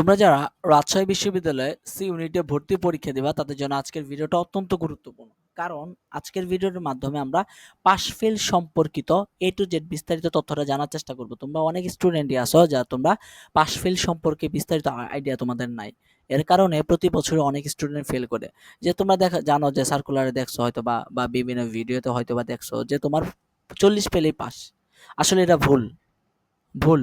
তোমরা যারা রাজশাহী বিশ্ববিদ্যালয়ে সি ইউনিটে ভর্তি পরীক্ষা দিবা, তাদের জন্য আজকের ভিডিওটা অত্যন্ত গুরুত্বপূর্ণ। কারণ আজকের ভিডিওর মাধ্যমে আমরা পাস ফেল সম্পর্কিত এ টু জেড বিস্তারিত তথ্যটা জানার চেষ্টা করব। তোমরা অনেক স্টুডেন্টই আসো যা তোমরা পাস ফেল সম্পর্কে বিস্তারিত আইডিয়া তোমাদের নাই। এর কারণে প্রতি বছর অনেক স্টুডেন্ট ফেল করে। যে তোমরা দেখা, জানো যে সার্কুলারে দেখছ হয়তো বা বা বিভিন্ন ভিডিওতে হয়তো বা দেখছ যে তোমার চল্লিশ পেলেই পাস। আসলে এটা ভুল। ভুল।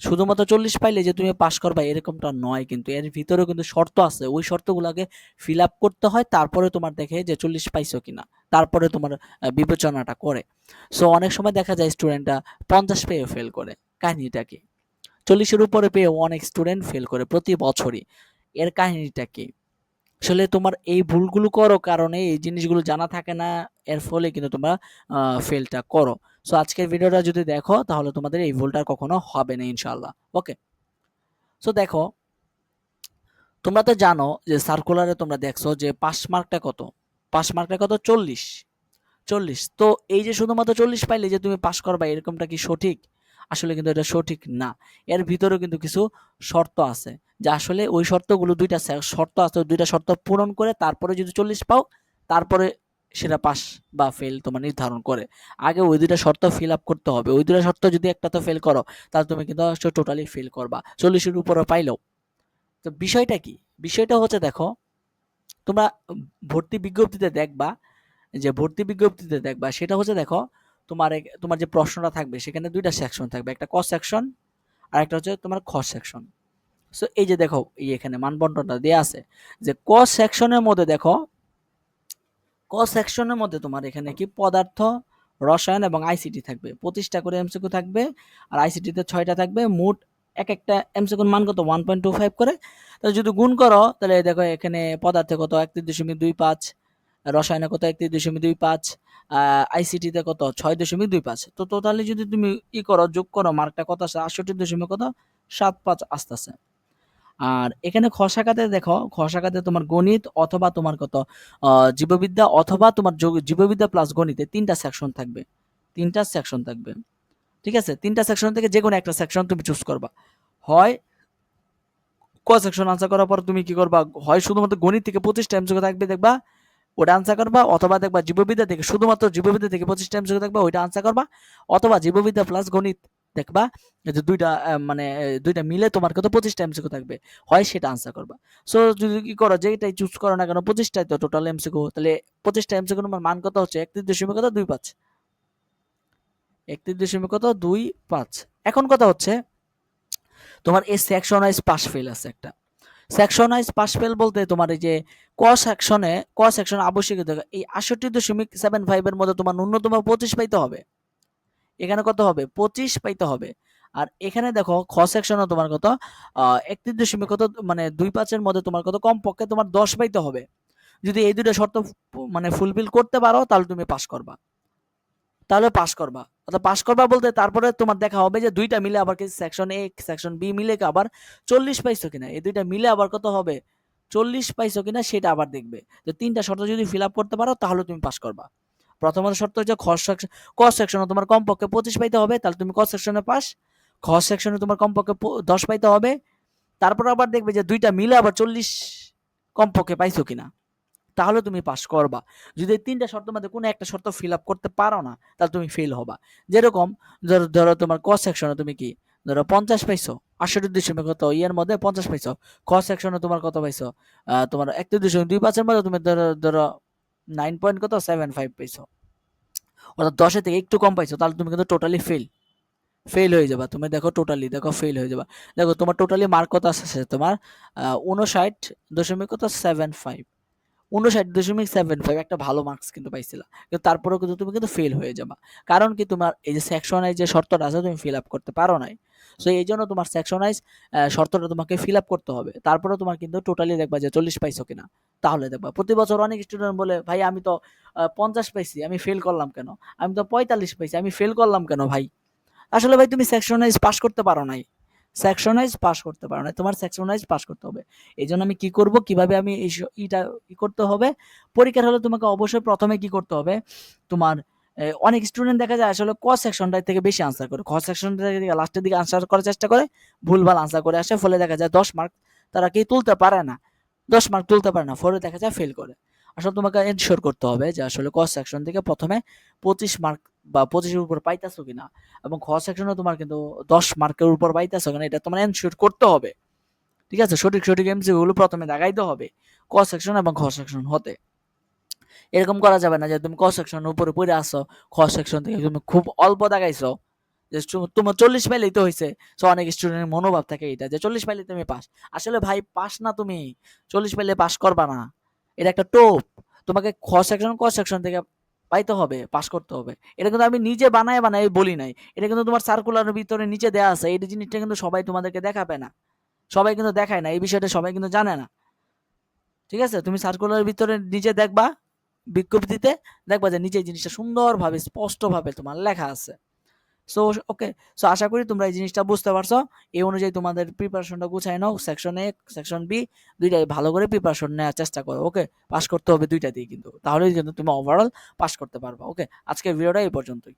শুধুমাত্র চল্লিশ পাইলে যে তুমি পাস করবা, এরকমটা নয় কিন্তু। এর ভিতরেও কিন্তু শর্ত আছে। ওই শর্তগুলোকে ফিল আপ করতে হয়, তারপরে তোমার দেখে যে চল্লিশ পাইছো কিনা। তারপরে তোমার বিবেচনাটা করে। সো অনেক সময় দেখা যায় স্টুডেন্টরা পঞ্চাশ পেয়ে ফেল করে। কাহিনীটা কি? চল্লিশের উপরে পেয়ে অনেক স্টুডেন্ট ফেল করে প্রতি বছরই। এর কাহিনীটা কি? আসলে তোমার এই ভুলগুলো করো কারণে এই জিনিসগুলো জানা থাকে না, এর ফলে কিন্তু তোমরা ফেলটা করো। সো আজকের ভিডিওটা যদি দেখো, তাহলে তোমাদের এই ভুলটা কখনো হবে না ইনশাল্লাহ ওকে সো দেখো, তোমরা তো জানো যে সার্কুলারে তোমরা দেখছ যে পাস মার্কটা কত? পাস মার্কটা কত? চল্লিশ। চল্লিশ। তো এই যে শুধুমাত্র চল্লিশ পাইলে যে তুমি পাস করবা, এরকমটা কি সঠিক? আসলে কিন্তু এটা সঠিক না। এর ভিতরেও কিন্তু কিছু শর্ত আছে, যে আসলে ওই শর্তগুলো দুইটা শর্ত আছে, দুইটা শর্ত পূরণ করে তারপরে যদি চল্লিশ পাও, তারপরে সেটা পাস বা ফেল তোমার নির্ধারণ করে। আগে ওই দুইটা শর্ত ফিল আপ করতে হবে। ওই দুইটা শর্ত যদি একটা তো ফেল করো, তাহলে তুমি কিন্তু টোটালি ফেল করবা। চল্লিশের উপরে পাইলেও। তো বিষয়টা কি? বিষয়টা হচ্ছে দেখো, তোমরা ভর্তি বিজ্ঞপ্তিতে দেখবা, যে ভর্তি বিজ্ঞপ্তিতে দেখবা, সেটা হচ্ছে দেখো, তোমার তোমার যে প্রশ্নটা থাকবে, সেখানে দুইটা সেকশন থাকবে। একটা ক সেকশন আর একটা হচ্ছে তোমার খ সেকশন সো এই যে দেখো, এই এখানে মানবন্টনটা দেওয়া আছে। যে ক সেকশনের মধ্যে দেখো ক সেকশনের মধ্যে তোমার এখানে কি পদার্থ, রসায়ন এবং আইসিটি থাকবে। পঁচিশটা করে এমসিকিউ থাকবে আর আইসিটিতে ছয়টা থাকবে। মোট এক একটা এমসিকিউর মান কত? ওয়ান পয়েন্ট টু ফাইভ করে। তাহলে যদি গুণ করো, তাহলে দেখো এখানে পদার্থে কত? একত্রিশ দশমিক দুই পাঁচ, রসায়নে কত? একত্রিশ দশমিক দুই পাঁচ আইসিটিতে কত? ছয় দশমিক দুই পাঁচ। তো টোটালি যদি তুমি ই করো, যোগ করো মার্কটা কত আসে আটষট্টি দশমিক কত? সাত পাঁচ আসতেছে। আর এখানে খ শাখাতে দেখো খ শাখাতে তোমার গণিত অথবা তোমার কত জীববিদ্যা অথবা তোমার জীববিদ্যা প্লাস গণিতে তিনটা সেকশন থাকবে। তিনটা সেকশন থাকবে। ঠিক আছে? তিনটা সেকশন থেকে যে কোনো একটা সেকশন তুমি চুজ করবা। হয় ক সেকশন আনসার করার পর তুমি কি করবা? হয় শুধুমাত্র গণিত থেকে পঁচিশটা এমসিকিউ থাকবে, দেখবা ওটা আনসার করবা, অথবা দেখবা জীববিদ্যা থেকে শুধুমাত্র জীববিদ্যা থেকে পঁচিশটা এমসিকিউ থাকবে, ওইটা আনসার করবা, অথবা জীববিদ্যা প্লাস গণিত দেখবা যে দুইটা মানে দুইটা মিলে তোমার কত পঁচিশটা এমসিকিউ থাকবে। হয় সেটা আনসার করবা। সো যদি কি করো যেটাই চুজ করো না কেন পঁচিশটাই তো টোটাল এমসিকিউ তাহলে পঁচিশটা এমসিকিউ তোমার মান কত হচ্ছে? একত্রিশ দশমিক কত? দুই পাঁচ। একত্রিশ দশমিক কত? দুই পাঁচ। এখন কথা হচ্ছে, তোমার এই সেকশন ওয়াইজ পাস ফেল আছে একটা। সেকশন ওয়াইজ পাস ফেল বলতে তোমার এই যে ক সেকশনে ক সেকশন আবশ্যিক এই আষট্টি দশমিক সেভেন ফাইভের মধ্যে তোমার ন্যূনতম পঁচিশ পাইতে হবে। এখানে কত হবে? পঁচিশ পাইতে হবে। আর এখানে দেখো, খ সেকশনে তোমার কত? একত্রিশ দশমিক কত? মানে দুই পাঁচের মধ্যে তোমার কত? কম পক্ষে তোমার দশ পাইতে হবে। যদি এই দুটো শর্ত মানে ফুলফিল করতে পারো, তাহলে তুমি পাস করবা। তাহলে পাস করবা। অর্থাৎ পাস করবা বলতে তারপরে তোমার দেখা হবে যে দুইটা মিলে আবার কি সেকশন এ সেকশন বি মিলে কি আবার চল্লিশ পাইছো কিনা? এই দুইটা মিলে আবার কত হবে? চল্লিশ পাইছো কিনা, সেটা আবার দেখবে। তো তিনটা শর্ত যদি ফিল আপ করতে পারো, তাহলে তুমি পাস করবা। প্রথমত শর্ত হচ্ছে খ সেকশন ক সেকশনে তোমার কমপক্ষে পঁচিশ পাইতে হবে, তাহলে তুমি ক সেকশনে পাস। খ সেকশনে তোমার কমপক্ষে দশ পাইতে হবে। তারপর আবার দেখবে যে দুইটা মিলে আবার চল্লিশ কমপক্ষে পাইছো কিনা। তাহলে তুমি পাস করবা। যদি এই তিনটা শর্তের মধ্যে কোনো একটা শর্ত ফিল আপ করতে পারো না, তাহলে তুমি ফেল হবা। যেরকম ধরো ধরো তোমার ক সেকশনে তুমি কি, ধরো পঞ্চাশ পাইছো, আটষট্টি দশমিক কত, ইয়ের মধ্যে পঞ্চাশ পাইছো। ক সেকশনে তোমার কত পাইছো? তোমার একত্রিশ দশমিক দুই পাঁচের মধ্যে তুমি ধরো ধরো নাইন পয়েন্ট কত? সেভেন ফাইভ পাইছো। অর্থাৎ দশে থেকে একটু কম পাইছো, তাহলে তুমি কিন্তু টোটালি ফেল ফেল হয়ে যাবা। তুমি দেখো টোটালি দেখো ফেল হয়ে যাবা। দেখো, তোমার টোটালি মার্ক কত আসছে তোমার উনষাট দশমিক কত? সেভেন ফাইভ উনষাট দশমিক সেভেন ফাইভ একটা ভালো মার্কস কিন্তু পাইছিলা। কিন্তু তারপরেও কিন্তু তুমি কিন্তু ফেল হয়ে যাবা। কারণ কি তোমার এই যে সেকশনাইজ যে শর্তটা আছে, তুমি ফিল আপ করতে পারো নাই। সো এই জন্য তোমার সেকশনাইজ শর্তটা তোমাকে ফিল আপ করতে হবে। তারপরে তোমার কিন্তু টোটালি দেখবা যে চল্লিশ পাইছো কিনা। তাহলে দেখবা, প্রতি বছর অনেক স্টুডেন্ট বলে, ভাই, আমি তো পঞ্চাশ পাইছি, আমি ফেল করলাম কেন? আমি তো পঁয়তাল্লিশ পাইছি, আমি ফেল করলাম কেন ভাই? আসলে ভাই, তুমি সেকশনাইজ পাস করতে পারো নাই। সেকশনাইজ পাস করতে পারো না। তোমার সেকশনাইজ পাস করতে হবে। এই জন্য আমি কি করব? কীভাবে আমি এই ইটা ই করতে হবে? পরীক্ষার হলে তোমাকে অবশ্যই প্রথমে কি করতে হবে? তোমার অনেক স্টুডেন্ট দেখা যায় আসলে ক সেকশনটা থেকে বেশি আনসার করে। খ সেকশনটা থেকে লাস্টের দিকে আনসার করার চেষ্টা করে, ভুলভাল আনসার করে আসে। ফলে দেখা যায় দশ মার্ক তারা কি তুলতে পারে না। দশ মার্ক তুলতে পারে না। ফলে দেখা যায় ফেল করে। আসলে তোমাকে এনশিওর করতে হবে যে আসলে ক সেকশন থেকে প্রথমে পঁচিশ মার্ক বা পঁচিশের উপর পাইতেছো কিনা? এবং খ সেকশনে তোমার কিন্তু দশ মার্কের উপর পাইতেছো কিনা, এটা তোমার এনশিওর করতে হবে। ঠিক আছে? সঠিক সঠিক এমসিগুলো প্রথমে দেখাইতে হবে, ক সেকশন এবং খ সেকশন হতে। এরকম করা যাবে না যে তুমি ক সেকশন উপরে পড়ে আসো খ সেকশন থেকে তুমি খুব অল্প দেখাইছো, যে তোমার চল্লিশ পাইলেই তো হয়েছে সো অনেক স্টুডেন্টের মনোভাব থাকে এটা যে চল্লিশ পাইলে তুমি পাস আসলে ভাই পাস না তুমি, চল্লিশ পাইলে পাস করবা না। এটা একটা টোপ। তোমাকে খ সেকশন ক সেকশন থেকে পাইতে হবে পাস করতে হবে। এটা কিন্তু আমি নিজে বানায় বানায় বলি নাই। এটা কিন্তু তোমার সার্কুলারের ভিতরে নিচে দেওয়া আছে। এই জিনিসটা কিন্তু সবাই তোমাদেরকে দেখাবে না। সবাই কিন্তু দেখায় না। এই বিষয়টা সবাই কিন্তু জানে না। ঠিক আছে? তুমি সার্কুলারের ভিতরে নিজে দেখবা বিজ্ঞপ্তিতে। দেখবা যে নিচে জিনিসটা সুন্দরভাবে, স্পষ্টভাবে তোমার লেখা আছে। সো ওকে সো আশা করি তোমরা এই জিনিসটা বুঝতে পারছ। এই অনুযায়ী তোমাদের প্রিপারেশনটা গুছাই নাও। সেকশন এ সেকশন বি দুইটাই ভালো করে প্রিপারেশন নেওয়ার চেষ্টা করো ওকে পাস করতে হবে দুইটা দিয়ে কিন্তু। তাহলেই কিন্তু তুমি ওভারঅল পাস করতে পারবা ওকে আজকের ভিডিওটা এই পর্যন্তই।